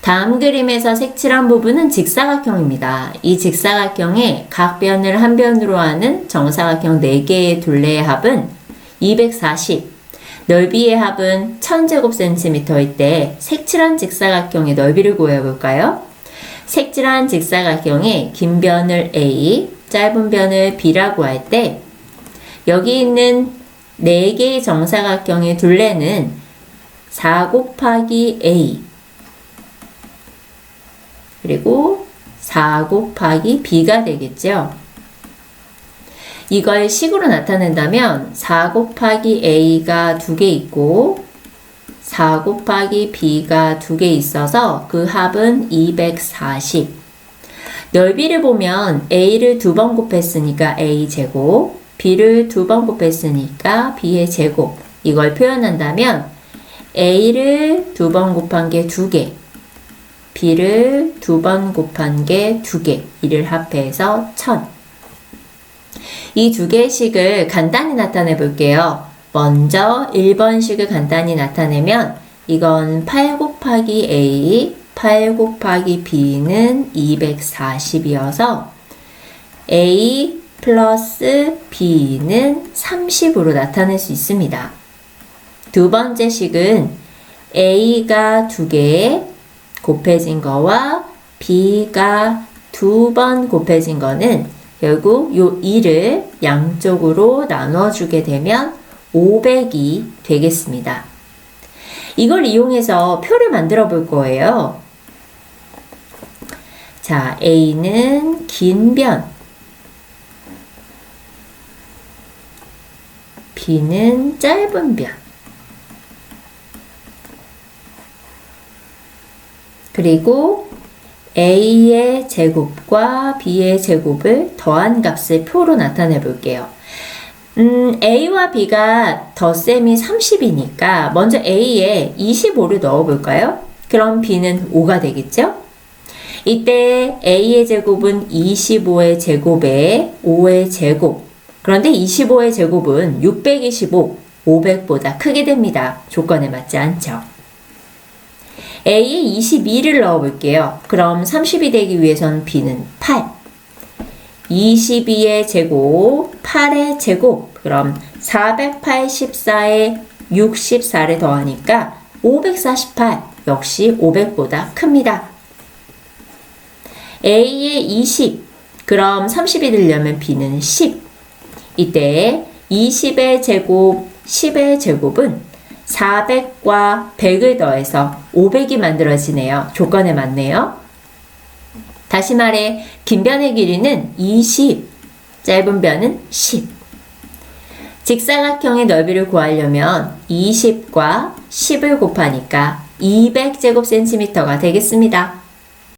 다음 그림에서 색칠한 부분은 직사각형입니다. 이 직사각형의 각 변을 한 변으로 하는 정사각형 4개의 둘레의 합은 240, 넓이의 합은 1000제곱센티미터일 때 색칠한 직사각형의 넓이를 구해볼까요? 색칠한 직사각형의 긴 변을 A, 짧은 변을 B라고 할 때 여기 있는 4개의 정사각형의 둘레는 4 곱하기 A 그리고 4 곱하기 b가 되겠죠. 이걸 식으로 나타낸다면 4 곱하기 a가 두 개 있고 4 곱하기 b가 두 개 있어서 그 합은 240. 넓이를 보면 a를 두 번 곱했으니까 a 제곱, b를 두 번 곱했으니까 b의 제곱. 이걸 표현한다면 a를 두 번 곱한 게 두 개, b를 두 번 곱한 게 두 개, 이를 합해서 1000. 이두 개의 식을 간단히 나타내 볼게요. 먼저 1번식을 간단히 나타내면 이건 8 곱하기 a, 8 곱하기 b는 240이어서 a 플러스 b는 30으로 나타낼 수 있습니다. 두 번째 식은 a가 두 개, 곱해진 거와 b가 두 번 곱해진 거는 결국 요 2를 양쪽으로 나눠주게 되면 500이 되겠습니다. 이걸 이용해서 표를 만들어 볼 거예요. 자, A는 긴 변, B는 짧은 변. 그리고 a의 제곱과 b의 제곱을 더한 값을 표로 나타내 볼게요. 음, a와 b가 덧셈이 30이니까 먼저 a에 25를 넣어 볼까요? 그럼 b는 5가 되겠죠? 이때 a의 제곱은 25의 제곱에 5의 제곱. 그런데 25의 제곱은 625, 500보다 크게 됩니다. 조건에 맞지 않죠? A에 22를 넣어 볼게요. 그럼 30이 되기 위해선 B는 8. 22의 제곱, 8의 제곱. 그럼 484에 64를 더하니까 548. 역시 500보다 큽니다. A에 20. 그럼 30이 되려면 B는 10. 이때 20의 제곱, 10의 제곱은 400과 100을 더해서 500이 만들어지네요. 조건에 맞네요. 다시 말해 긴 변의 길이는 20, 짧은 변은 10. 직사각형의 넓이를 구하려면 20과 10을 곱하니까 200제곱센티미터가 되겠습니다.